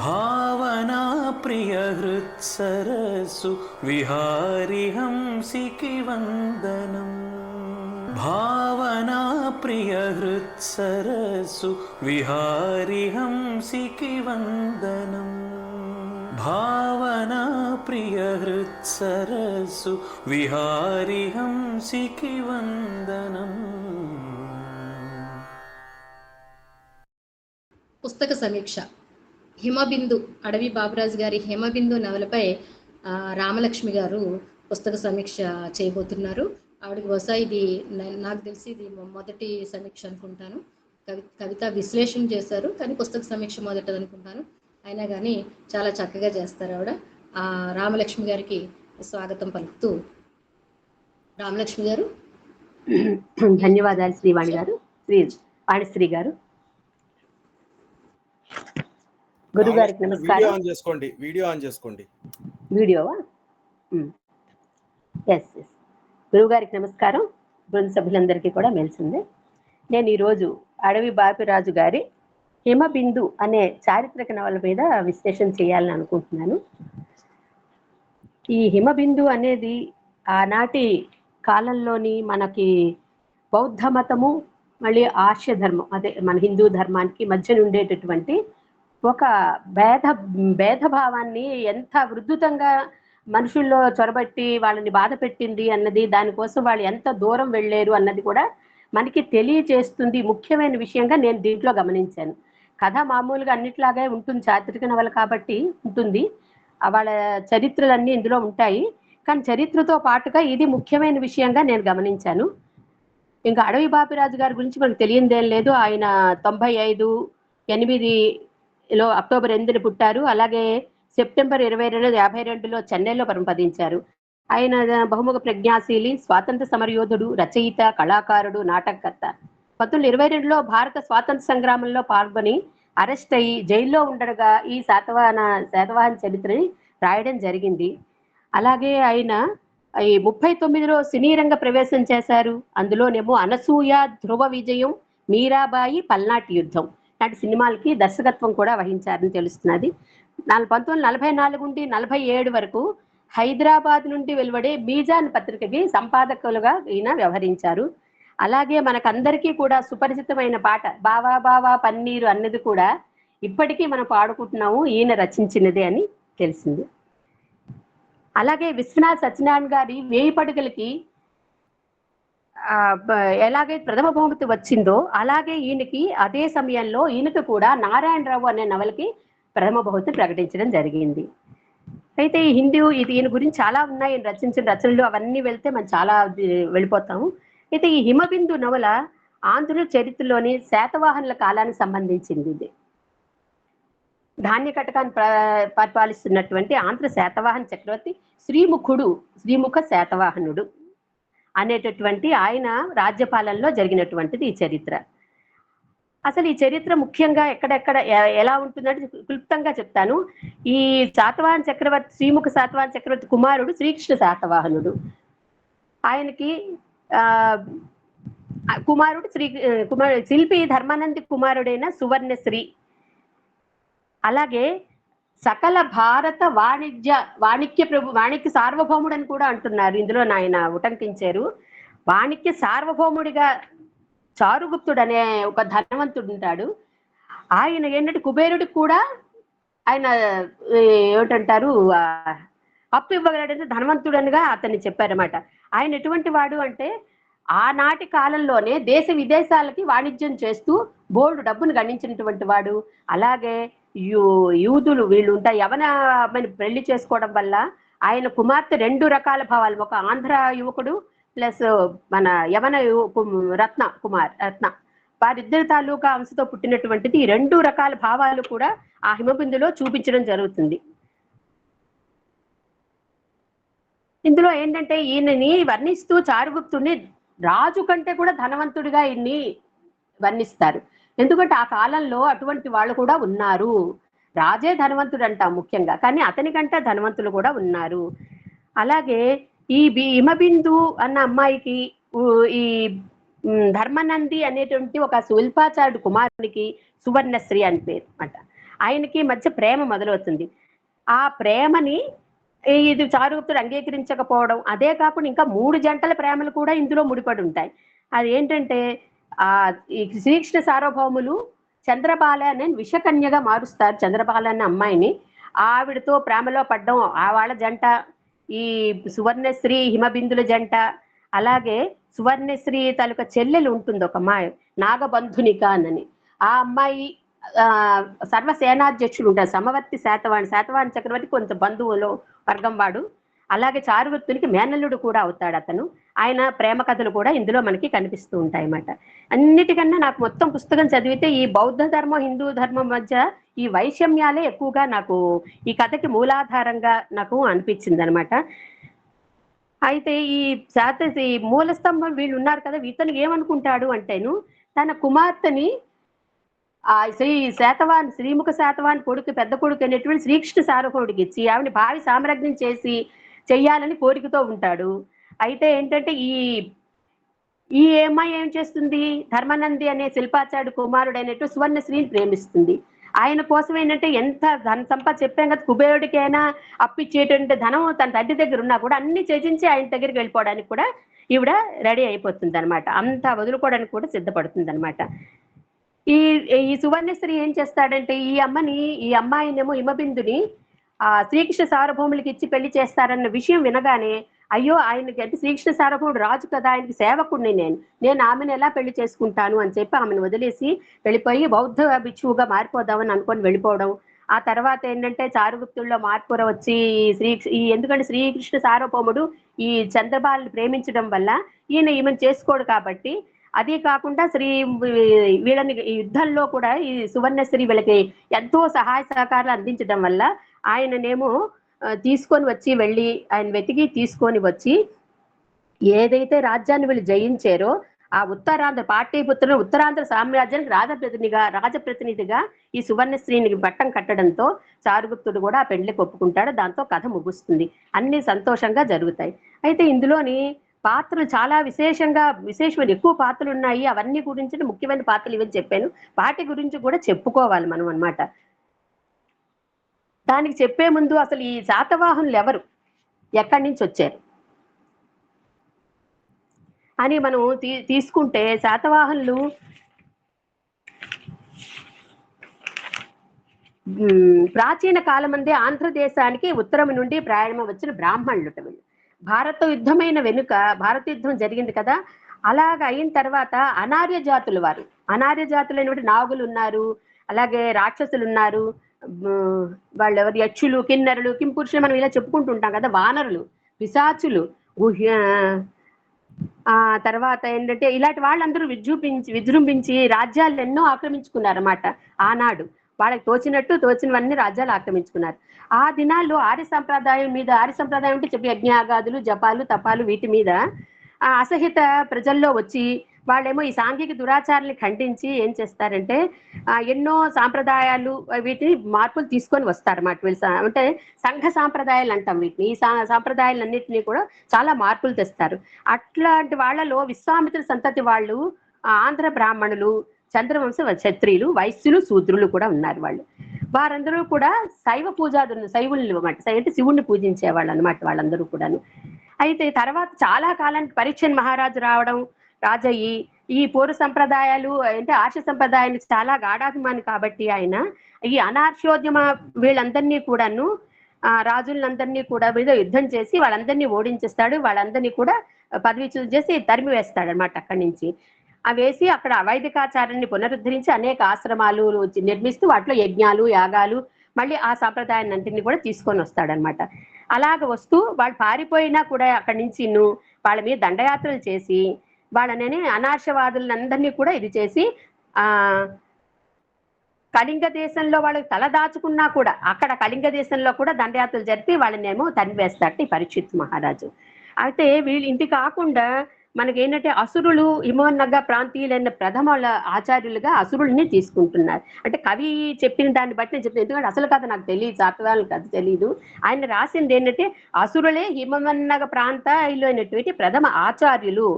भावना प्रियहृत्सरसु विहारिहंसिकि वन्दनम् भावना प्रियहृत्सरसु विहारिहंसिकि वन्दनम् भावना प्रियहृत्सरसु विहारिहंसिकि वन्दनम् ಪುಸ್ತಕ ಸಮೀಕ್ಷಾ హిమబిందు అడవి బాబురాజు గారి హిమబిందు నవలపై రామలక్ష్మి గారు పుస్తక సమీక్ష చేయబోతున్నారు. ఆవిడకి బహుశా ఇది నాకు తెలిసి ఇది మొదటి సమీక్ష అనుకుంటాను. కవి కవిత విశ్లేషణ చేశారు కానీ పుస్తక సమీక్ష మొదటది అనుకుంటాను. అయినా కానీ చాలా చక్కగా చేస్తారు ఆవిడ. ఆ రామలక్ష్మి గారికి స్వాగతం పలుకుతూ రామలక్ష్మి గారు. ధన్యవాదాలు శ్రీవాణి గారు. శ్రీ వాణిశ్రీ గారు. గురువు గారికి వీడియో నమస్కారం ఆన్ చేసుకోండి వీడియో ఆన్ చేసుకోండి. వీడియోవా? ఎస్ ఎస్ గురువు గారికి నమస్కారం. బృంద సభ్యులందరికీ కూడా మెలిసింది. నేను ఈరోజు అడవి బాపిరాజు గారి హిమబిందు అనే చారిత్రక నవల మీద విశ్లేషణ చేయాలని అనుకుంటున్నాను. ఈ హిమబిందు అనేది ఆనాటి కాలంలోని మనకి బౌద్ధ మతము మళ్ళీ ఆర్ష ధర్మం అదే మన హిందూ ధర్మానికి మధ్య ఉండేటటువంటి ఒక భేద భేదభావాన్ని ఎంత వృద్ధుతంగా మనుషుల్లో చొరబట్టి వాళ్ళని బాధ పెట్టింది అన్నది దానికోసం వాళ్ళు ఎంత దూరం వెళ్ళారు అన్నది కూడా మనకి తెలియజేస్తుంది ముఖ్యమైన విషయంగా నేను దీంట్లో గమనించాను. కథ మామూలుగా అన్నిట్లాగే ఉంటుంది చారిత్రక నవల కాబట్టి ఉంటుంది. వాళ్ళ చరిత్రలన్నీ ఇందులో ఉంటాయి. కానీ చరిత్రతో పాటుగా ఇది ముఖ్యమైన విషయంగా నేను గమనించాను. ఇంకా అడవి బాపిరాజు గారి గురించి మనకు తెలియదేం లేదు. ఆయన తొంభై ఐదు ఎనిమిది లో అక్టోబర్ ఎనిమిదిని పుట్టారు. అలాగే సెప్టెంబర్ ఇరవై రెండు యాభై రెండులో చెన్నైలో పరంపదించారు. ఆయన బహుముఖ ప్రజ్ఞాశీలి స్వాతంత్ర సమరయోధుడు రచయిత కళాకారుడు నాటకకర్త. పంతొమ్మిది ఇరవై రెండులో భారత స్వాతంత్ర సంగ్రామంలో పాల్గొని అరెస్ట్ అయ్యి జైల్లో ఉండగా ఈ శాతవాహన శాతవాహన చరిత్రని రాయడం జరిగింది. అలాగే ఆయన ఈ ముప్పై తొమ్మిదిలో సినీ రంగ ప్రవేశం చేశారు. అందులోనేమో అనసూయ ధ్రువ విజయం మీరాబాయి పల్నాటి యుద్ధం. నాటి సినిమాలకి దర్శకత్వం కూడా వహించారని తెలుస్తున్నది. నాలుగు పంతొమ్మిది నలభై నాలుగు నుండి నలభై ఏడు వరకు హైదరాబాద్ నుండి వెలువడే మీజాన్ పత్రికకి సంపాదకులుగా ఈయన వ్యవహరించారు. అలాగే మనకందరికీ కూడా సుపరిచితమైన పాట బావా బావా పన్నీరు అన్నది కూడా ఇప్పటికీ మనం పాడుకుంటున్నాము ఈయన రచించినదే అని తెలిసింది. అలాగే విశ్వనాథ్ సత్యనారాయణ గారి వేయి పడుగలకి ఎలాగే ప్రథమ బహుమతి వచ్చిందో అలాగే ఈయనకి అదే సమయంలో ఈయనకు కూడా నారాయణరావు అనే నవలకి ప్రథమ బహుమతి ప్రకటించడం జరిగింది. అయితే ఈ హిందూ ఇది ఈయన గురించి చాలా ఉన్నాయి. ఈయన రచించిన రచనలు అవన్నీ వెళ్తే మనం చాలా వెళ్ళిపోతాము. అయితే ఈ హిమబిందు నవల ఆంధ్రుల చరిత్రలోని శాతవాహనుల కాలానికి సంబంధించింది ఇది. ధాన్య కటకాన్ని పరిపాలిస్తున్నటువంటి ఆంధ్ర శాతవాహన చక్రవర్తి శ్రీముఖుడు శ్రీముఖ శాతవాహనుడు. అనేటటువంటి ఆయన రాజ్యపాలనలో జరిగినటువంటిది ఈ చరిత్ర. అసలు ఈ చరిత్ర ముఖ్యంగా ఎక్కడెక్కడ ఎలా ఉంటుందంటే క్లుప్తంగా చెప్తాను. ఈ శాతవాహన చక్రవర్తి శ్రీముఖ శాతవాహన చక్రవర్తి కుమారుడు శ్రీకృష్ణ శాతవాహనుడు. ఆయనకి ఆ కుమారుడు శ్రీ కుమారు శిల్పి ధర్మానంది కుమారుడైన సువర్ణశ్రీ. అలాగే సకల భారత వాణిజ్య వాణిక్య ప్రభు వాణిక్య సార్వభౌముడు అని కూడా అంటున్నారు. ఇందులో నాయన ఉటంకించారు. వాణిక్య సార్వభౌముడిగా చారుగుప్తుడు అనే ఒక ధనవంతుడు ఉంటాడు ఆయన ఏంటంటే కుబేరుడికి కూడా ఆయన ఏమిటంటారు ఆ, అప్పు ఇవ్వగలడని ధనవంతుడనిగా అతన్ని చెప్పారన్నమాట. ఆయన ఎటువంటి వాడు అంటే ఆనాటి కాలంలోనే దేశ విదేశాలకి వాణిజ్యం చేస్తూ బోల్డ్ డబ్బును గణించినటువంటి వాడు. అలాగే యూదులు వీళ్ళు ఉంటాయి యవన అమ్మాయిని పెళ్ళి చేసుకోవడం వల్ల ఆయన కుమార్తె రెండు రకాల భావాలు. ఒక ఆంధ్ర యువకుడు ప్లస్ మన యవన కు- రత్న కుమార్ రత్న. వారిద్దరి తాలూకా అంశతో పుట్టినటువంటిది ఈ రెండు రకాల భావాలు కూడా ఆ హిమబిందులో చూపించడం జరుగుతుంది. ఇందులో ఏంటంటే ఈయనని వర్ణిస్తూ చారుగుప్తుని రాజు కంటే కూడా ధనవంతుడిగా ఈయన్ని వర్ణిస్తారు. ఎందుకంటే ఆ కాలంలో అటువంటి వాళ్ళు కూడా ఉన్నారు. రాజే ధనవంతుడు అంట ముఖ్యంగా కానీ అతనికంటే ధనవంతులు కూడా ఉన్నారు. అలాగే ఈ బి హిమబిందు అన్న అమ్మాయికి ఈ ధర్మనంది అనేటువంటి ఒక శిల్పాచార్యుడు కుమారునికి సువర్ణశ్రీ అని పేరు అనమాట ఆయనకి మధ్య ప్రేమ మొదలవుతుంది. ఆ ప్రేమని ఇది చారుగుప్తుడు అంగీకరించకపోవడం అదే కాకుండా ఇంకా మూడు జంటల ప్రేమలు కూడా ఇందులో ముడిపడి ఉంటాయి. అది ఏంటంటే ఆ ఈ శ్రీకృష్ణ సార్వభౌములు చంద్రబాలని విషకన్యగా మారుస్తారు చంద్రబాల అనే అమ్మాయిని. ఆవిడతో ప్రేమలో పడ్డం ఆ వాళ్ళ జంట ఈ సువర్ణశ్రీ హిమబిందుల జంట అలాగే సువర్ణశ్రీ తాలూకా చెల్లెలు ఉంటుంది ఒక అమ్మాయి నాగబంధునిక అని ఆ అమ్మాయి ఆ సర్వసేనాధ్యక్షుడు ఉంటారు సమవర్తి శాతవాణి శాతవాణి చక్రవర్తి కొంత బంధువులు వర్గం వాడు. అలాగే చారువత్తునికి మేనల్లుడు కూడా అవుతాడు అతను. ఆయన ప్రేమ కథలు కూడా ఇందులో మనకి కనిపిస్తూ ఉంటాయి అన్నమాట అన్నిటికన్నా నాకు మొత్తం పుస్తకం చదివితే ఈ బౌద్ధ ధర్మం హిందూ ధర్మం మధ్య ఈ వైషమ్యాలే ఎక్కువగా నాకు ఈ కథకి మూలాధారంగా నాకు అనిపించింది అనమాట అయితే ఈ శాత ఈ మూల స్తంభం వీళ్ళు ఉన్నారు కదా ఇతను ఏమనుకుంటాడు అంటేను తన కుమార్తెని ఆ శ్రీ శాతవాన్ శ్రీముఖ శాతవాన్ కొడుకు పెద్ద కొడుకు అనేటువంటి శ్రీకృష్ణ సార్వభౌముడికి ఇచ్చి ఆవిడ భావి సామ్రాజ్యం చేసి చెయ్యాలని కోరికతో ఉంటాడు. అయితే ఏంటంటే ఈ ఈ అమ్మాయి ఏం చేస్తుంది? ధర్మానంది అనే శిల్పాచార్యుడు కుమారుడైనట్టు సువర్ణశ్రీని ప్రేమిస్తుంది. ఆయన కోసం ఏంటంటే ఎంత ధన సంపద చెప్పాం కదా కుబేరుడికైనా అప్పిచ్చేటువంటి ధనం తన తండ్రి దగ్గర ఉన్నా కూడా అన్ని త్యజించి ఆయన దగ్గరికి వెళ్ళిపోవడానికి కూడా ఈవిడ రెడీ అయిపోతుంది అనమాట అంత వదులుకోవడానికి కూడా సిద్ధపడుతుంది అనమాట ఈ ఈ సువర్ణశ్రీ ఏం చేస్తాడంటే ఈ అమ్మని ఈ అమ్మాయినేమో హిమబిందుని ఆ శ్రీకృష్ణ సార్వభౌములకి ఇచ్చి పెళ్ళి చేస్తారన్న విషయం వినగానే అయ్యో ఆయనకి అంటే శ్రీకృష్ణ సార్వభౌముడు రాజు కదా ఆయనకి సేవకుడిని నేను. నేను ఆమెను ఎలా పెళ్ళి చేసుకుంటాను అని చెప్పి ఆమెను వదిలేసి వెళ్ళిపోయి బౌద్ధ భిక్షువుగా మారిపోదామని అనుకొని వెళ్ళిపోవడం. ఆ తర్వాత ఏంటంటే చారుగుప్తుల్లో మార్పుర వచ్చి శ్రీ ఈ ఎందుకంటే శ్రీకృష్ణ సార్వభౌముడు ఈ చంద్రబాలను ప్రేమించడం వల్ల ఈయన ఈమెను చేసుకోడు కాబట్టి అదే కాకుండా శ్రీ వీళ్ళని ఈ యుద్ధంలో కూడా ఈ సువర్ణశ్రీ వీళ్ళకి ఎంతో సహాయ సహకారాలు అందించడం వల్ల ఆయననేమో తీసుకొని వచ్చి వెళ్ళి ఆయన వెతికి తీసుకొని వచ్చి ఏదైతే రాజ్యాన్ని వీళ్ళు జయించారో ఆ ఉత్తరాంధ్ర పాటలీపుత్రులు ఉత్తరాంధ్ర సామ్రాజ్యానికి రాజప్రతినిధిగా రాజప్రతినిధిగా ఈ సువర్ణశ్రీని బట్టం కట్టడంతో చారుగుప్తుడు కూడా ఆ పెళ్ళికి ఒప్పుకుంటాడు. దాంతో కథ ముగుస్తుంది. అన్ని సంతోషంగా జరుగుతాయి. అయితే ఇందులోని పాత్రలు చాలా విశేషంగా విశేషమైన ఎక్కువ పాత్రలు ఉన్నాయి అవన్నీ గురించి ముఖ్యమైన పాత్రలు ఇవని చెప్పాను. వాటి గురించి కూడా చెప్పుకోవాలి మనం అన్నమాట. దానికి చెప్పే ముందు అసలు ఈ శాతవాహనులు ఎవరు? ఎక్కడి నుంచి వచ్చారు? అని మనం తీ తీసుకుంటే శాతవాహనులు ప్రాచీన కాలమందే ఆంధ్రదేశానికి ఉత్తరం నుండి ప్రయాణం వచ్చిన బ్రాహ్మణులు. వీళ్ళు భారత యుద్ధమైన వెనుక భారత యుద్ధం జరిగింది కదా? అలాగ అయిన తర్వాత అనార్య జాతుల వారు. అనార్య జాతులైనటువంటి నాగులు ఉన్నారు అలాగే రాక్షసులు ఉన్నారు. వాళ్ళెవరు? యక్షులు కిన్నెరలు కింపురుషులు మనం ఇలా చెప్పుకుంటూ ఉంటాం కదా వానరులు పిశాచులు గుహ్య ఆ తర్వాత ఏంటంటే ఇలాంటి వాళ్ళందరూ విజృంభించి విజృంభించి రాజ్యాలు ఎన్నో ఆక్రమించుకున్నారన్నమాట ఆనాడు. వాళ్ళకి తోచినట్టు తోచినవన్నీ రాజ్యాలు ఆక్రమించుకున్నారు. ఆ దినాల్లో ఆర్య సంప్రదాయం మీద ఆర్య సంప్రదాయం అంటే చెప్పి యజ్ఞాగాదులు జపాలు తపాలు వీటి మీద ఆ అసహిత ప్రజల్లో వచ్చి వాళ్ళేమో ఈ సాంఘిక దురాచారాన్ని ఖండించి ఏం చేస్తారంటే ఆ, ఎన్నో సాంప్రదాయాలు వీటిని మార్పులు తీసుకొని వస్తారన్నమాట వీళ్ళు అంటే సంఘ సాంప్రదాయాలు అంటాం వీటిని. ఈ సా సాంప్రదాయాలన్నింటినీ కూడా చాలా మార్పులు తెస్తారు. అట్లాంటి వాళ్ళలో విశ్వామిత్ర సంతతి వాళ్ళు ఆంధ్ర బ్రాహ్మణులు చంద్రవంశ క్షత్రియులు వైశ్యులు శూద్రులు కూడా ఉన్నారు వాళ్ళు. వారందరూ కూడా శైవ పూజాదులు శైవులు అనమాట అంటే శివుణ్ణి పూజించే వాళ్ళు అనమాట వాళ్ళందరూ కూడాను. అయితే తర్వాత చాలా కాలానికి పరీక్ష మహారాజు రావడం రాజయ్యి ఈ పూర్వ సంప్రదాయాలు అంటే ఆర్ష సంప్రదాయానికి చాలా గాఢాభిమాని కాబట్టి ఆయన ఈ అనార్షోద్యమ వీళ్ళందరినీ కూడాను ఆ రాజులందరినీ కూడా మీద యుద్ధం చేసి వాళ్ళందరినీ ఓడించేస్తాడు వాళ్ళందరినీ కూడా పదవిచ్యుతం చేసి తరిమి వేస్తాడు అనమాట అక్కడి నుంచి. ఆ వేసి అక్కడ అవైదికాచారాన్ని పునరుద్ధరించి అనేక ఆశ్రమాలు నిర్మిస్తూ వాటిలో యజ్ఞాలు యాగాలు మళ్ళీ ఆ సాంప్రదాయాన్ని అంటిని కూడా తీసుకొని వస్తాడనమాట అలాగ వస్తూ వాళ్ళు పారిపోయినా కూడా అక్కడి నుంచి వాళ్ళ మీద దండయాత్రలు చేసి వాళ్ళని అనార్షవాదులందరినీ కూడా ఇది చేసి ఆ కళింగ దేశంలో వాళ్ళు తల దాచుకున్నా కూడా అక్కడ కళింగ దేశంలో కూడా దండయాత్రలు జరిపి వాళ్ళనేమో తనివేస్తారట ఈ పరీక్షిత్ మహారాజు. అయితే వీళ్ళు ఇంటి కాకుండా మనకి ఏంటంటే అసురులు హిమోన్నగ ప్రాంతీయులైన ప్రథమ ఆచార్యులుగా అసురుల్ని తీసుకుంటున్నారు. అంటే కవి చెప్పిన దాన్ని బట్టి నేను చెప్తాను ఎందుకంటే అసలు కథ నాకు తెలియదు శాతవాళ్ళ కథ తెలియదు ఆయన రాసింది ఏంటంటే అసురులే హిమవన్నగ ప్రాంతాలు అయినటువంటి ప్రథమ ఆచార్యులు.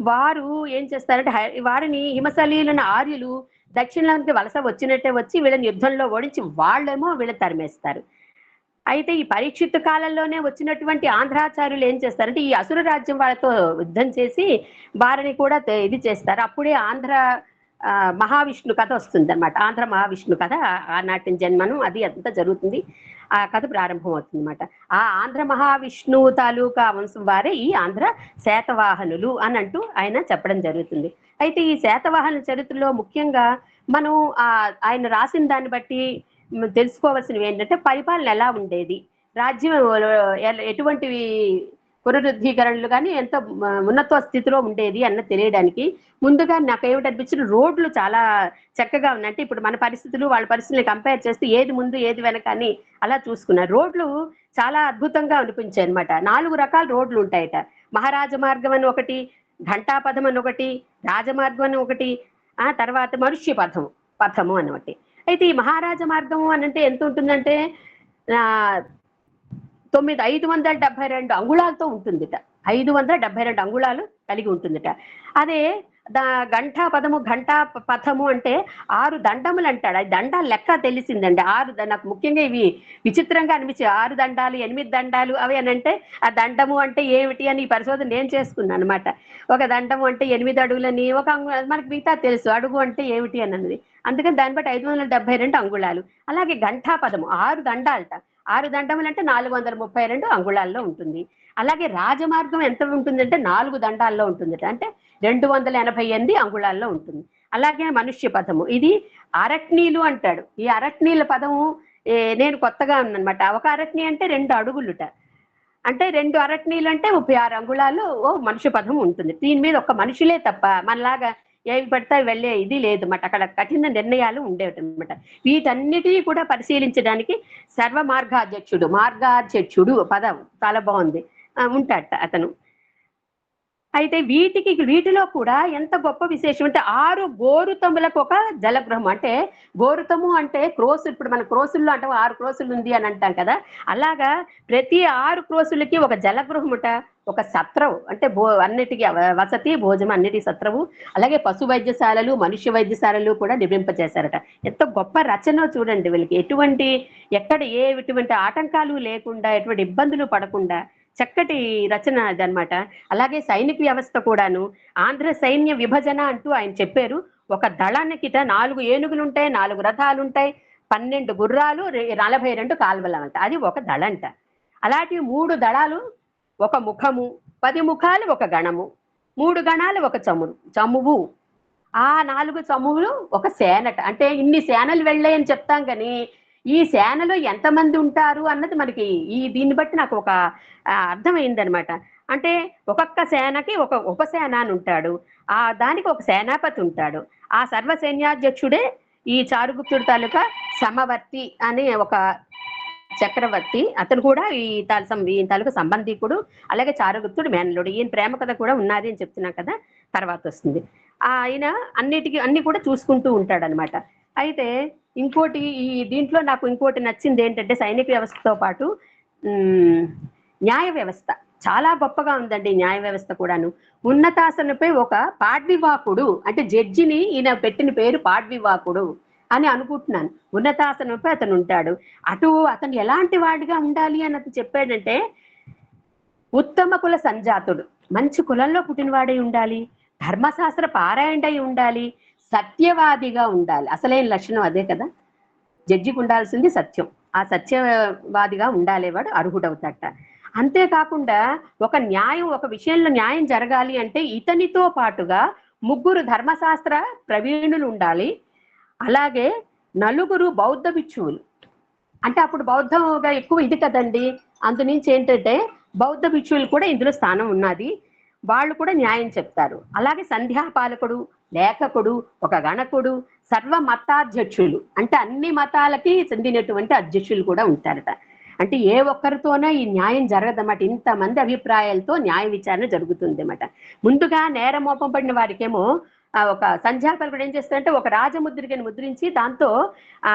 వారు ఏం చేస్తారంటే హై- వారిని హిమశలీలను ఆర్యులు దక్షిణానికి వలస వచ్చినట్టే వచ్చి వీళ్ళని యుద్ధంలో ఓడించి వాళ్ళేమో వీళ్ళని తరిమేస్తారు. అయితే ఈ పరీక్షిత్ కాలంలోనే వచ్చినటువంటి ఆంధ్రాచార్యులు ఏం చేస్తారంటే ఈ అసుర రాజ్యం వాళ్ళతో యుద్ధం చేసి వారిని కూడా ఇది చేస్తారు. అప్పుడే ఆంధ్ర మహావిష్ణు కథ వస్తుంది అనమాట ఆంధ్ర మహావిష్ణు కథ ఆనాటి జన్మను అది అంతా జరుగుతుంది. ఆ కథ ప్రారంభం అవుతుంది అనమాట ఆ ఆంధ్ర మహావిష్ణు తాలూకా వంశం వారే ఈ ఆంధ్ర శాతవాహనులు అని అంటూ ఆయన చెప్పడం జరుగుతుంది. అయితే ఈ శాతవాహన చరిత్రలో ముఖ్యంగా మనం ఆ ఆయన రాసిన దాన్ని బట్టి తెలుసుకోవాల్సినవి ఏంటంటే పరిపాలన ఎలా ఉండేది? రాజ్యం ఎటువంటి ఎటువంటివి పునరుద్ధీకరణలు కానీ ఎంతో ఉన్నత స్థితిలో ఉండేది అన్న తెలియడానికి. ముందుగా నాకు ఏమిటనిపించిన రోడ్లు చాలా చక్కగా ఉన్నాయంటే ఇప్పుడు మన పరిస్థితులు వాళ్ళ పరిస్థితులు కంపేర్ చేస్తే ఏది ముందు ఏది వెనక అని అలా చూసుకున్నారు రోడ్లు చాలా అద్భుతంగా అనిపించాయి అనమాట నాలుగు రకాల రోడ్లు ఉంటాయట. మహారాజ మార్గం అని ఒకటి ఘంటాపథం అని ఒకటి రాజమార్గం అని ఒకటి ఆ తర్వాత మనుష్య పథం పథము అని ఒకటి అయితే ఈ మహారాజ మార్గము అని అంటే ఎంత ఉంటుందంటే తొమ్మిది ఐదు వందల డెబ్బై రెండు అంగుళాలతో ఉంటుందిట. ఐదు వందల డెబ్బై రెండు అంగుళాలు కలిగి ఉంటుందిట. అదే దా గంటా పదము గంటా పథము అంటే ఆరు దండములు అంటాడు. అది దండాల లెక్క తెలిసిందండి. ఆరు నాకు ముఖ్యంగా ఇవి విచిత్రంగా అనిపించాయి. ఆరు దండాలు ఎనిమిది దండాలు అవి అని అంటే ఆ దండము అంటే ఏమిటి అని ఈ పరిశోధన నేను చేసుకున్నాను అనమాట ఒక దండము అంటే ఎనిమిది అడుగులని ఒక అంగు మనకి మిగతా తెలుసు. అడుగు అంటే ఏమిటి అని అన్నది. అందుకని దాన్ని బట్టి ఐదు వందల డెబ్బై రెండు అంగుళాలు. అలాగే గంటా పదము ఆరు దండాలట. ఆరు దండములు అంటే నాలుగు వందల ముప్పై రెండు అంగుళాల్లో ఉంటుంది. అలాగే రాజమార్గం ఎంత ఉంటుందంటే నాలుగు దండాల్లో ఉంటుంది అంటే రెండు వందల ఎనభై ఎనిమిది అంగుళాల్లో ఉంటుంది. అలాగే మనుష్య పదము. ఇది అరట్నీలు అంటాడు. ఈ అరట్నీల పదము నేను కొత్తగా ఉన్నమాట ఒక అరట్నీ అంటే రెండు అడుగులుట. అంటే రెండు అరట్నీలు అంటే ముప్పై ఆరు అంగుళాలు ఓ మనుష్య పదం ఉంటుంది. దీని మీద ఒక మనుషులే తప్ప మనలాగా ఏవి పడతాయి వెళ్ళే ఇది లేదు అన్నమాట అక్కడ కఠిన నిర్ణయాలు ఉండేవన్నమాట వీటన్నిటినీ కూడా పరిశీలించడానికి సర్వ మార్గాధ్యక్షుడు మార్గాధ్యక్షుడు పదం చాలా బాగుంది. ఆ, ఉంటాడట అతను. అయితే వీటికి వీటిలో కూడా ఎంత గొప్ప విశేషం అంటే ఆరు గోరుతములకు ఒక జలగృహం అంటే గోరుతము అంటే క్రోసు ఇప్పుడు మన క్రోసుల్లో అంటే ఆరు క్రోసులు ఉంది అని అంటాం కదా. అలాగా ప్రతి ఆరు క్రోసులకి ఒక జలగృహముట ఒక సత్రవు. అంటే భో అన్నిటికీ వసతి భోజనం అన్నిటి సత్రవు. అలాగే పశు వైద్యశాలలు మనుష్య వైద్యశాలలు కూడా నిర్మింపజేశారట ఎంత గొప్ప రచన చూడండి వీళ్ళకి. ఎటువంటి ఎక్కడ ఏ ఎటువంటి ఆటంకాలు లేకుండా ఎటువంటి ఇబ్బందులు పడకుండా చక్కటి రచన అదనమాట అలాగే సైనిక వ్యవస్థ కూడాను ఆంధ్ర సైన్య విభజన అంటూ ఆయన చెప్పారు. ఒక దళానికిట నాలుగు ఏనుగులు ఉంటాయి నాలుగు రథాలు ఉంటాయి పన్నెండు గుర్రాలు నలభై రెండు కాల్వలు అంట అది ఒక దళంట. అలాంటి మూడు దళాలు ఒక ముఖము పది ముఖాలు ఒక గణము మూడు గణాలు ఒక చమురు చమువు. ఆ నాలుగు చమువులు ఒక సేనట. అంటే ఇన్ని సేనలు వెళ్ళాయని చెప్తాం కానీ ఈ సేనలో ఎంతమంది ఉంటారు అన్నది మనకి ఈ దీన్ని బట్టి నాకు ఒక అర్థమైంది అర్థమైందనమాట అంటే ఒక్కొక్క సేనకి ఒక ఉపసేన అని ఉంటాడు. ఆ దానికి ఒక సేనాపతి ఉంటాడు. ఆ సర్వ సైన్యాధ్యక్షుడే ఈ చారుగుప్తుడు తాలూకా సమవర్తి అనే ఒక చక్రవర్తి. అతను కూడా ఈ తాలసం ఈ తాలూకా సంబంధికుడు అలాగే చారుగుప్తుడు మేనలుడు ఈయన ప్రేమ కథ కూడా ఉన్నది అని చెప్తున్నాం కదా తర్వాత వస్తుంది. ఆయన అన్నిటికీ అన్ని కూడా చూసుకుంటూ ఉంటాడు అనమాట అయితే ఇంకోటి ఈ దీంట్లో నాకు ఇంకోటి నచ్చింది ఏంటంటే సైనిక వ్యవస్థతో పాటు న్యాయ వ్యవస్థ. చాలా గొప్పగా ఉందండి న్యాయ వ్యవస్థ కూడాను. ఉన్నతాసనపై ఒక పాడ్వివాకుడు అంటే జడ్జిని ఈయన పెట్టిన పేరు పాడ్వివాకుడు అని అనుకుంటున్నాను. ఉన్నతాసనంపై అతను ఉంటాడు. అటు అతను ఎలాంటి వాడిగా ఉండాలి అని అతను చెప్పాడంటే ఉత్తమ కుల సంజాతుడు. మంచి కులంలో పుట్టినవాడై ఉండాలి. ధర్మశాస్త్ర పారాయణై ఉండాలి. సత్యవాదిగా ఉండాలి. అసలైన లక్షణం అదే కదా. జడ్జికి ఉండాల్సింది సత్యం. ఆ సత్యవాదిగా ఉండాలేవాడు అర్హుడవుతాట. అంతేకాకుండా ఒక న్యాయం ఒక విషయంలో న్యాయం జరగాలి అంటే ఇతనితో పాటుగా ముగ్గురు ధర్మశాస్త్ర ప్రవీణులు ఉండాలి. అలాగే నలుగురు బౌద్ధ భిక్షువులు. అంటే అప్పుడు బౌద్ధంగా ఎక్కువ ఇది కదండి. అందునుంచి ఏంటంటే బౌద్ధ భిక్షువులు కూడా ఇందులో స్థానం ఉన్నది. వాళ్ళు కూడా న్యాయం చెప్తారు. అలాగే సంధ్యాపాలకుడు లేఖకుడు ఒక గణకుడు సర్వ మతాధ్యక్షులు. అంటే అన్ని మతాలకి చెందినటువంటి అధ్యక్షులు కూడా ఉంటారట. అంటే ఏ ఒక్కరితోనే ఈ న్యాయం జరగదన్నమాట. ఇంతమంది అభిప్రాయాలతో న్యాయ విచారణ జరుగుతుంది అన్నమాట ముందుగా నేరం మోపబడిన వారికేమో ఒక సంధ్యాపరుడు ఏం చేస్తాడంటే ఒక రాజముద్రికని ముద్రించి దాంతో ఆ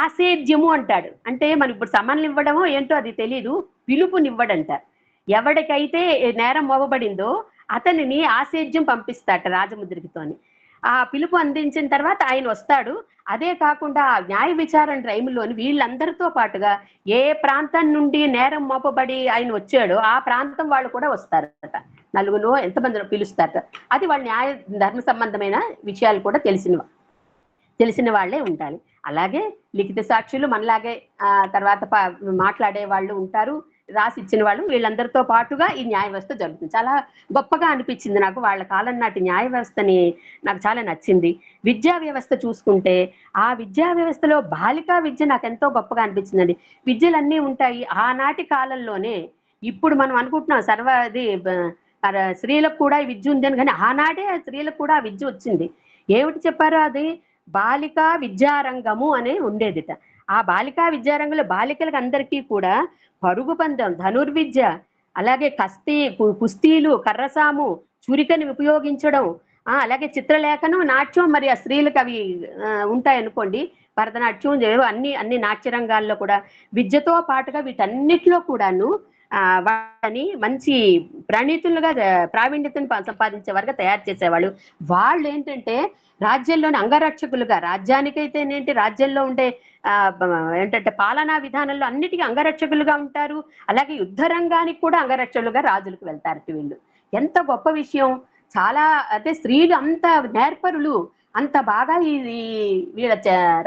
ఆసేద్యము అంటాడు. అంటే మనకి ఇప్పుడు సమన్లు ఇవ్వడమో ఏంటో అది తెలియదు పిలుపునివ్వడంటారు ఎవడికైతే నేరం మోపబడిందో అతనిని ఆసేద్యం పంపిస్తాట రాజముద్రికితోని. ఆ పిలుపు అందించిన తర్వాత ఆయన వస్తాడు. అదే కాకుండా ఆ న్యాయ విచారణ టైంలోని వీళ్ళందరితో పాటుగా ఏ ప్రాంతం నుండి నేరం మోపబడి ఆయన వచ్చాడో ఆ ప్రాంతం వాళ్ళు కూడా వస్తారట. నలుగురు ఎంతమంది పిలుస్తారట. అది వాళ్ళ న్యాయ ధర్మ సంబంధమైన విషయాలు కూడా తెలిసిన తెలిసిన వాళ్ళే ఉండాలి అలాగే లిఖిత సాక్షులు మనలాగే ఆ తర్వాత మాట్లాడే వాళ్ళు ఉంటారు. రాసి ఇచ్చిన వాళ్ళు వీళ్ళందరితో పాటుగా ఈ న్యాయ వ్యవస్థ జరుగుతుంది. చాలా గొప్పగా అనిపించింది నాకు వాళ్ళ కాలం నాటి న్యాయ వ్యవస్థని నాకు చాలా నచ్చింది. విద్యా వ్యవస్థ చూసుకుంటే ఆ విద్యా వ్యవస్థలో బాలికా విద్య నాకు ఎంతో గొప్పగా అనిపించిందండి. విద్యలన్నీ ఉంటాయి. ఆనాటి కాలంలోనే ఇప్పుడు మనం అనుకుంటున్నాం సర్వ అది స్త్రీలకు కూడా ఈ విద్య ఉంది అని కానీ ఆనాడే స్త్రీలకు కూడా ఆ విద్య వచ్చింది. ఏమిటి చెప్పారు అది? బాలికా విద్యారంగము అనే ఉండేదిట. ఆ బాలికా విద్యారంగంలో బాలికలకు అందరికీ కూడా పరుగు పందెం ధనుర్విద్య అలాగే కస్తీ కుస్తీలు కర్రసాము చురికని ఉపయోగించడం అలాగే చిత్రలేఖనం నాట్యం మరి ఆ స్త్రీలకు అవి ఉంటాయనుకోండి భరతనాట్యం అన్ని అన్ని నాట్య రంగాల్లో కూడా. విద్యతో పాటుగా వీటన్నిటిలో కూడాను ఆ వాళ్ళని మంచి ప్రణీతులుగా ప్రావీణ్యతను సంపాదించే వరకు తయారు చేసేవాళ్ళు. వాళ్ళు ఏంటంటే రాజ్యంలోని అంగరక్షకులుగా రాజ్యానికైతే ఏంటి రాజ్యంలో ఉండే ఏంటంటే పాలనా విధానంలో అన్నిటికీ అంగరక్షకులుగా ఉంటారు. అలాగే యుద్ధ రంగానికి కూడా అంగరక్షకులుగా రాజులకు వెళ్తారు వీళ్ళు. ఎంత గొప్ప విషయం. చాలా అయితే స్త్రీలు అంత నేర్పరులు. అంత బాగా ఈ వీళ్ళ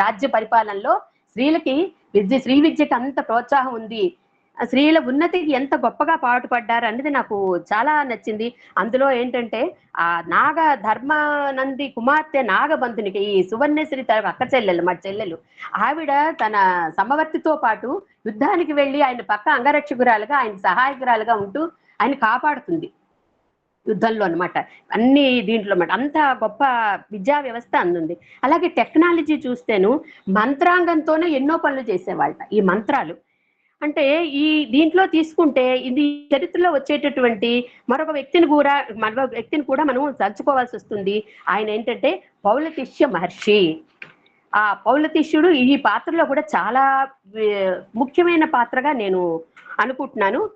రాజ్య పరిపాలనలో స్త్రీలకి విద్య స్త్రీ విద్యకి అంత ప్రోత్సాహం ఉంది. స్త్రీల ఉన్నతికి ఎంత గొప్పగా పాటుపడ్డారు అనేది నాకు చాలా నచ్చింది. అందులో ఏంటంటే ఆ నాగ ధర్మానంది కుమార్తె నాగబంధునికి ఈ సువర్ణశ్రీ తన అక్క చెల్లెలు మా చెల్లెలు. ఆవిడ తన సమవర్తితో పాటు యుద్ధానికి వెళ్ళి ఆయన పక్క అంగరక్షకురాలుగా ఆయన సహాయకురాలుగా ఉంటూ ఆయన కాపాడుతుంది. యుద్ధంలో అనమాట అన్ని దీంట్లో అన్నమాట. అంత గొప్ప విద్యా వ్యవస్థ అందుంది. అలాగే టెక్నాలజీ చూస్తేను మంత్రాంగంతోనే ఎన్నో పనులు చేసేవాళ్ళ ఈ మంత్రాలు అంటే ఈ దీంట్లో తీసుకుంటే ఇది చరిత్రలో వచ్చేటటువంటి మరొక వ్యక్తిని కూడా మరొక వ్యక్తిని కూడా మనం తలుచుకోవాల్సి వస్తుంది. ఆయన ఏంటంటే పౌలతిష్య మహర్షి. ఆ పౌలతిష్యుడు ఈ పాత్రలో కూడా చాలా ముఖ్యమైన పాత్రగా నేను అనుకుంటున్నాను.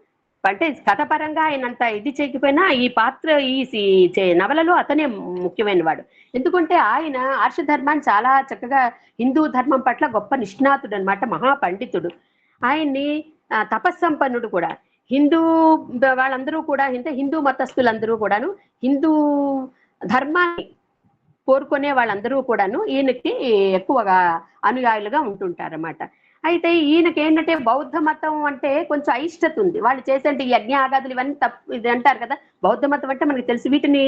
అంటే కథపరంగా ఆయన అంత ఇది చేయకపోయినా ఈ పాత్ర ఈ సి- నవలలో అతనే ముఖ్యమైన వాడు. ఎందుకంటే ఆయన ఆర్షధర్మాన్ని చాలా చక్కగా హిందూ ధర్మం పట్ల గొప్ప నిష్ణాతుడు అనమాట మహాపండితుడు. ఆయన్ని తపస్సంపన్నుడు కూడా. హిందూ వాళ్ళందరూ కూడా అంటే హిందూ మతస్థులందరూ కూడాను హిందూ ధర్మాన్ని కోరుకునే వాళ్ళందరూ కూడాను ఈయనకి ఎక్కువగా అనుయాయులుగా ఉంటుంటారన్నమాట. అయితే ఈయనకి ఏంటంటే బౌద్ధ మతం అంటే కొంచెం అయిష్టత ఉంది. వాళ్ళు చేసే ఈ యజ్ఞ ఆగాదులు ఇవన్నీ తప్పు ఇది అంటారు కదా. బౌద్ధ మతం అంటే మనకి తెలిసి. వీటిని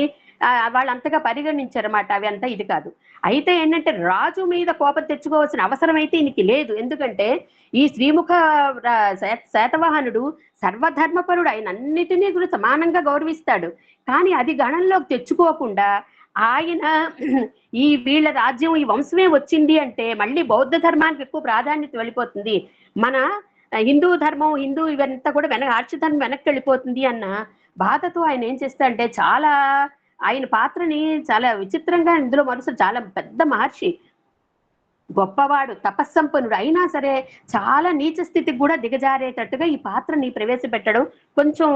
వాళ్ళు అంతగా పరిగణించారన్నమాట. అవి అంతా ఇది కాదు. అయితే ఏంటంటే రాజు మీద కోపం తెచ్చుకోవాల్సిన అవసరం అయితే ఈయనకి లేదు. ఎందుకంటే ఈ శ్రీముఖ శాతవాహనుడు సర్వధర్మపరుడు. ఆయన అన్నిటినీ కూడా సమానంగా గౌరవిస్తాడు. కానీ అది గణంలోకి తెచ్చుకోకుండా ఆయన ఈ వీళ్ళ రాజ్యం ఈ వంశమే వచ్చింది అంటే మళ్ళీ బౌద్ధ ధర్మానికి ఎక్కువ ప్రాధాన్యత వెళ్ళిపోతుంది. మన హిందూ ధర్మం హిందూ ఇవంతా కూడా వెనక ఆర్ష ధర్మం వెనక్కి వెళ్ళిపోతుంది అన్న బాధతో ఆయన ఏం చేస్తాడంటే చాలా ఆయన పాత్రని చాలా విచిత్రంగా ఇందులో మనసు చాలా పెద్ద మహర్షి గొప్పవాడు తపస్సంపన్నుడు అయినా సరే చాలా నీచ స్థితికి కూడా దిగజారేటట్టుగా ఈ పాత్రని ప్రవేశపెట్టడం కొంచెం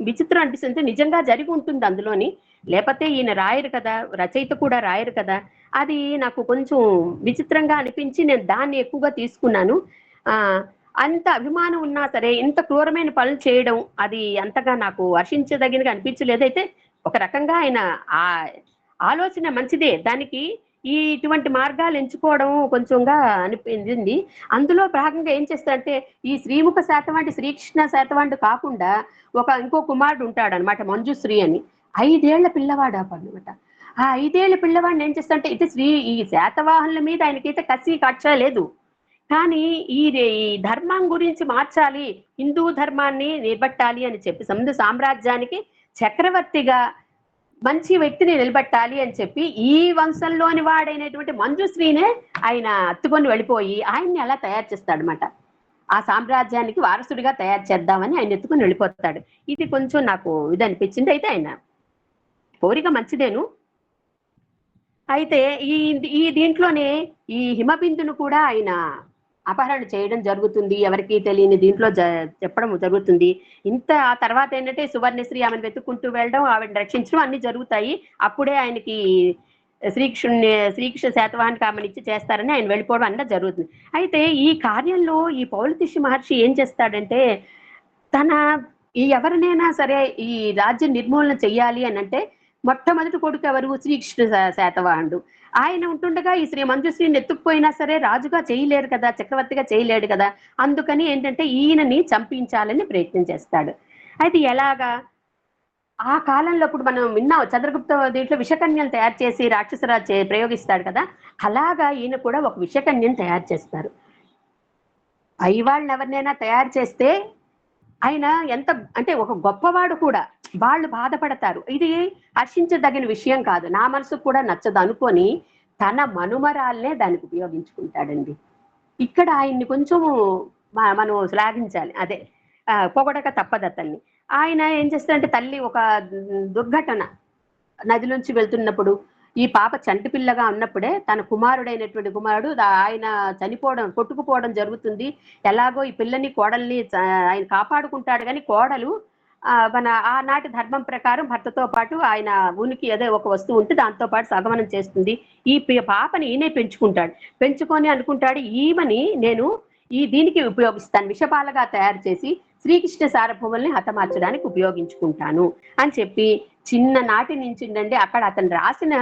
విచిత్రం అనిపిస్తుంది. నిజంగా జరిగి ఉంటుంది అందులోని. లేకపోతే ఈయన రాయరు కదా రచయిత కూడా రాయరు కదా. అది నాకు కొంచెం విచిత్రంగా అనిపించి నేను దాన్ని ఎక్కువగా తీసుకున్నాను. ఆ అంత అభిమానం ఉన్నా సరే ఇంత క్రూరమైన పనులు చేయడం అది అంతగా నాకు హర్షించదగినగా అనిపించలేదు. అయితే ఒక రకంగా ఆయన ఆ ఆలోచన మంచిదే. దానికి ఈ ఇటువంటి మార్గాలు ఎంచుకోవడం కొంచెంగా అనిపించింది. అందులో భాగంగా ఏం చేస్తారంటే ఈ శ్రీముఖ శాతవాంటి శ్రీకృష్ణ శాతవాంటి కాకుండా ఒక ఇంకో కుమారుడు ఉంటాడు అనమాట మంజుశ్రీ అని. ఐదేళ్ళ పిల్లవాడు అనమాట ఆ ఐదేళ్ళ పిల్లవాడిని ఏం చేస్తాడంటే ఇటు శ్రీ ఈ శాతవాహనుల మీద ఆయనకైతే కసి కక్ష లేదు. కానీ ఈ ఈ ధర్మం గురించి మార్చాలి హిందూ ధర్మాన్ని నిలబెట్టాలి అని చెప్పి సముద్ర సామ్రాజ్యానికి చక్రవర్తిగా మంచి వ్యక్తిని నిలబెట్టాలి అని చెప్పి ఈ వంశంలోని వాడైనటువంటి మంజుశ్రీనే ఆయన అత్తుకొని వెళ్ళిపోయి ఆయన్ని అలా తయారు చేస్తాడనమాట ఆ సామ్రాజ్యానికి వారసుడిగా తయారు చేద్దామని ఆయన ఎత్తుకుని వెళ్ళిపోతాడు. ఇది కొంచెం నాకు ఇది అనిపించింది అయితే ఆయన కోరిక మంచిదేను. అయితే ఈ ఈ దీంట్లోనే ఈ హిమబిందును కూడా ఆయన అపహరణ చేయడం జరుగుతుంది ఎవరికి తెలియని దీంట్లో జ చెప్పడం జరుగుతుంది. ఇంత ఆ తర్వాత ఏంటంటే సువర్ణశ్రీ ఆమెను వెతుక్కుంటూ వెళ్ళడం ఆవిడని రక్షించడం అన్ని జరుగుతాయి. అప్పుడే ఆయనకి శ్రీకృష్ణుని శ్రీకృష్ణ శాతవాహనికి ఆమెను ఇచ్చి చేస్తారని ఆయన వెళ్ళిపోవడం అన్న జరుగుతుంది. అయితే ఈ కార్యంలో ఈ పౌలతిషి మహర్షి ఏం చేస్తాడంటే తన ఈ ఎవరినైనా సరే ఈ రాజ్య నిర్మూలన చెయ్యాలి అని అంటే మొట్టమొదటి కొడుకు ఎవరు? శ్రీకృష్ణ శాతవాహనుడు. ఆయన ఉంటుండగా ఈ శ్రీ మంజుశ్రీని ఎత్తుకుపోయినా సరే రాజుగా చేయలేరు కదా చక్రవర్తిగా చేయలేడు కదా. అందుకని ఏంటంటే ఈయనని చంపించాలని ప్రయత్నం చేస్తాడు. అయితే ఎలాగా? ఆ కాలంలో ఇప్పుడు మనం విన్నాం చంద్రగుప్త దీంట్లో విషకన్యను తయారు చేసి రాక్షసరాజు చే- ప్రయోగిస్తాడు కదా. అలాగా ఈయన కూడా ఒక విషకన్యను తయారు చేస్తారు. అయ్యి వాళ్ళని ఎవరినైనా తయారు చేస్తే ఆయన ఎంత అంటే ఒక గొప్పవాడు కూడా వాళ్ళు బాధపడతారు. ఇది హర్షించదగిన విషయం కాదు. నా మనసుకు కూడా నచ్చదు అనుకొని తన మనుమరాల్నే దానికి ఉపయోగించుకుంటాడండి. ఇక్కడ ఆయన్ని కొంచెం మనం శ్లాఘించాలి. అదే ఆ, పొగడక తప్పదు అతన్ని. ఆయన ఏం చేస్తారంటే తల్లి ఒక దుర్ఘటన. నదిలోంచి వెళ్తున్నప్పుడు ఈ పాప చంటి పిల్లగా ఉన్నప్పుడే తన కుమారుడైనటువంటి కుమారుడు ఆయన చనిపోవడం కొట్టుకుపోవడం జరుగుతుంది. ఎలాగో ఈ పిల్లని కోడల్ని ఆయన కాపాడుకుంటాడు. కానీ కోడలు ఆ, మన ఆనాటి ధర్మం ప్రకారం భర్తతో పాటు ఆయన ఉనికి ఏదో ఒక వస్తువు ఉంటే దాంతో పాటు సగమనం చేస్తుంది. ఈ పాపని ఈయనే పెంచుకుంటాడు. పెంచుకొని అనుకుంటాడు ఈమెని నేను ఈ దీనికి ఉపయోగిస్తాను. విషపాలగా తయారు చేసి శ్రీకృష్ణ సారభూముల్ని హతమార్చడానికి ఉపయోగించుకుంటాను అని చెప్పి చిన్ననాటి నుంచిండండి అక్కడ అతను రాసిన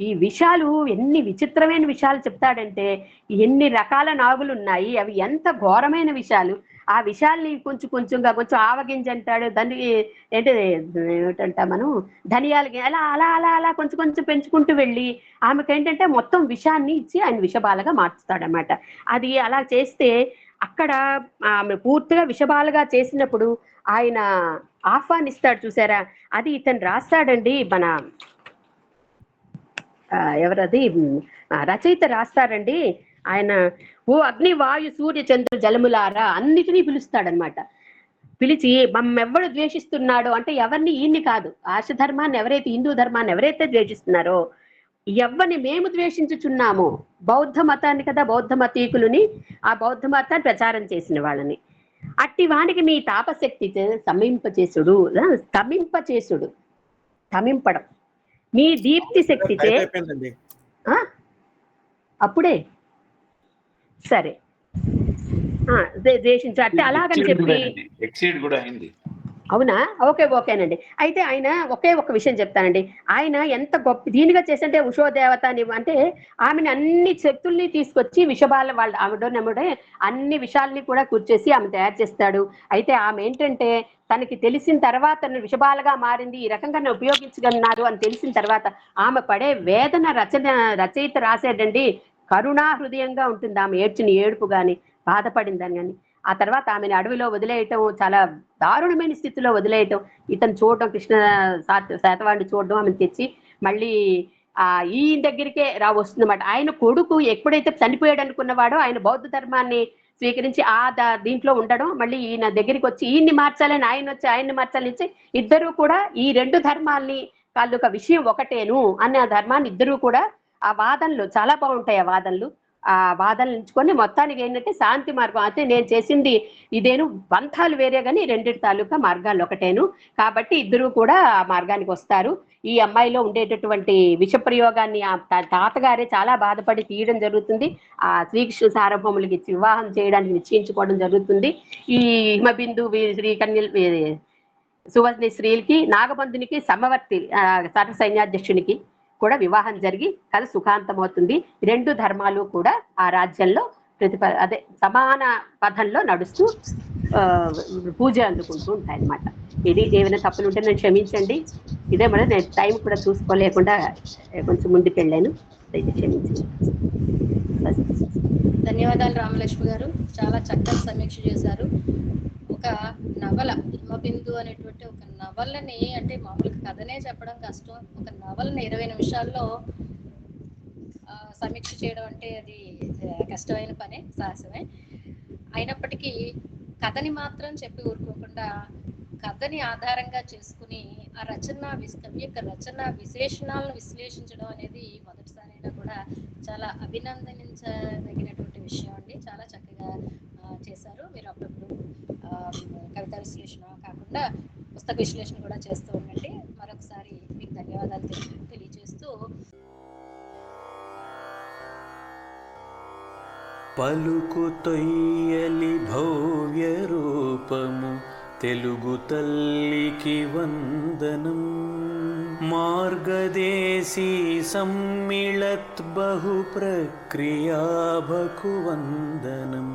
ఈ విషయాలు ఎన్ని విచిత్రమైన విషయాలు చెప్తాడంటే ఎన్ని రకాల నాగులు ఉన్నాయి అవి ఎంత ఘోరమైన విషయాలు ఆ విషయాల్ని కొంచెం కొంచెంగా కొంచెం ఆవగింజ అంటాడు దాన్ని ఏంటి ఏమిటంట మనం ధనియాలు అలా అలా అలా అలా కొంచెం కొంచెం పెంచుకుంటూ వెళ్ళి ఆమెకు ఏంటంటే మొత్తం విషాన్ని ఇచ్చి ఆయన విషబాలగా మార్చుతాడనమాట. అది అలా చేస్తే అక్కడ ఆమె పూర్తిగా విషబాలుగా చేసినప్పుడు ఆయన ఆహ్వానిస్తాడు చూసారా? అది ఇతను రాస్తాడండి మన ఆ, ఎవరది? రచయిత రాస్తారండి. ఆయన ఓ అగ్ని వాయు సూర్య చంద్ర జలములారా అన్నిటినీ పిలుస్తాడనమాట పిలిచి మమ్మెవ్వడు ద్వేషిస్తున్నాడో అంటే ఎవరిని? ఈయన్ని కాదు. ఆశ ధర్మాన్ని ఎవరైతే హిందూ ధర్మాన్ని ఎవరైతే ద్వేషిస్తున్నారో ఎవరిని మేము ద్వేషించుచున్నామో బౌద్ధ మతాన్ని కదా బౌద్ధ మతీకులని ఆ బౌద్ధ మతాన్ని ప్రచారం చేసిన వాళ్ళని. అట్టి వానికి మీ తాపశక్తి సమింపచేసుడు తమింపచేసుడు తమింపడం. మీ దీప్తి శక్తితే? అప్పుడే. సరే. ఆ, దే- దేశించు. అంటే అలాగని చెప్పి ఎక్సీడ్ కూడా అయింది. అవునా? ఓకే ఓకేనండి. అయితే ఆయన ఒకే ఒక విషయం చెప్తానండి. ఆయన ఎంత గొప్ప దీనిగా చేసంటే ఉషోదేవత అని అంటే ఆమెను అన్ని శక్తుల్ని తీసుకొచ్చి విషబాల వాళ్ళ ఆవిడనెమ్మడే అన్ని విషయాల్ని కూడా కూర్చేసి ఆమె తయారు చేస్తాడు. అయితే ఆమె ఏంటంటే తనకి తెలిసిన తర్వాత తను విషబాలగా మారింది ఈ రకంగా ఉపయోగించగలన్నారు అని తెలిసిన తర్వాత ఆమె పడే వేదన రచన రచయిత రాసేటండి కరుణా హృదయంగా ఉంటుంది. ఆమె ఏడ్చిన ఏడుపు గాని బాధపడిందని కానీ ఆ తర్వాత ఆమెను అడవిలో వదిలేయటం చాలా దారుణమైన స్థితిలో వదిలేయటం. ఇతను చూడటం కృష్ణ శాత- చూడడం ఆమెను తెచ్చి మళ్ళీ ఆ ఈయన దగ్గరికే రా వస్తుందన్నమాట. ఆయన కొడుకు ఎప్పుడైతే చనిపోయాడు అనుకున్నవాడో ఆయన బౌద్ధ ధర్మాన్ని స్వీకరించి ఆ దా దీంట్లో ఉండడం మళ్ళీ ఈయన దగ్గరికి వచ్చి ఈయన్ని మార్చాలని ఆయన వచ్చి ఆయన్ని మార్చాలని ఇచ్చి ఇద్దరు కూడా ఈ రెండు ధర్మాల్ని వాళ్ళు ఒక విషయం ఒకటేను అనే ఆ ధర్మాన్ని ఇద్దరు కూడా ఆ వాదనలు చాలా బాగుంటాయి ఆ వాదనలు. ఆ వాదనలు ఎంచుకొని మొత్తానికి ఏంటంటే శాంతి మార్గం అయితే నేను చేసింది ఇదేను పంథాలు వేరే కానీ రెండింటి తాలూకా మార్గాలు ఒకటేను. కాబట్టి ఇద్దరు కూడా ఆ మార్గానికి వస్తారు. ఈ అమ్మాయిలో ఉండేటటువంటి విష ప్రయోగాన్ని ఆ తాతగారే చాలా బాధపడి తీయడం జరుగుతుంది. ఆ శ్రీకృష్ణ సార్వభౌములకి ఇచ్చి వివాహం చేయడానికి నిశ్చయించుకోవడం జరుగుతుంది. ఈ హిమబిందు శ్రీకన్య సువర్ణి స్త్రీలకి నాగబంధునికి సమవర్తి ఆ, సర్వ సైన్యాధ్యక్షునికి కూడా వివాహం జరిగి కథ సుఖాంతమవుతుంది. రెండు ధర్మాలు కూడా ఆ రాజ్యంలో ప్రతిప అదే సమాన పథంలో నడుస్తూ పూజ అందుకుంటూ ఉంటాయి అన్నమాట ఇది ఏమైనా తప్పులు ఉంటే నేను క్షమించండి. ఇదే మరి నేను టైం కూడా చూసుకోలేకుండా కొంచెం ముందుకెళ్ళాను. అయితే క్షమించండి. ధన్యవాదాలు రామలక్ష్మి గారు. చాలా చక్కగా సమీక్ష చేశారు. ఒక నవల హిమబిందు అనేటువంటి ఒక నవలని అంటే మామూలుగా కథనే చెప్పడం కష్టం. ఒక నవలని ఇరవై నిమిషాల్లో సమీక్ష చేయడం అంటే అది కష్టమైన పనే సాహసమే. అయినప్పటికీ కథని మాత్రం చెప్పి ఊరుకోకుండా కథని ఆధారంగా చేసుకుని ఆ రచన కవి యొక్క రచన విశేషణాలను విశ్లేషించడం అనేది మొదటిసారైనా కూడా చాలా అభినందించదగినటువంటి విషయం అండి. చాలా చక్కగా చేశారు. మీరు అప్పుడప్పుడు కవితా విశ్లేషణ కాకుండా పుస్తక విశ్లేషణ కూడా చేస్తూ ఉండండి. మరొకసారి మీకు ధన్యవాదాలు తెలియజేస్తూ పలుకు తొయ్యలి భవ్య రూపము తెలుగు తల్లికి వందనం. మార్గదేశీ సమ్మిళత్ బహు ప్రక్రియాభకు వందనం.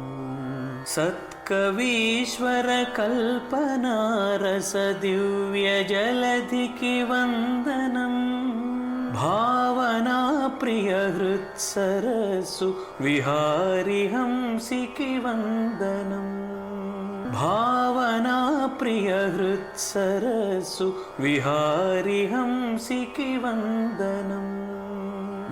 సత్ ಕವೀಶ್ವರ ಕಲ್ಪನಾರಸ ದಿವ್ಯ ಜಲಧಿಕಿ ವಂದನಂ ಭಾವನಾ ಪ್ರಿಯ ಹೃತ್ಸರಸು ವಿಹಾರಿ ಹಂಸಿಕಿ ವಂದನಂ ಭಾವನಾ ಪ್ರಿಯ ಹೃತ್ಸರಸು ವಿಹಾರಿ ಹಂಸಿಕಿ ವಂದನಂ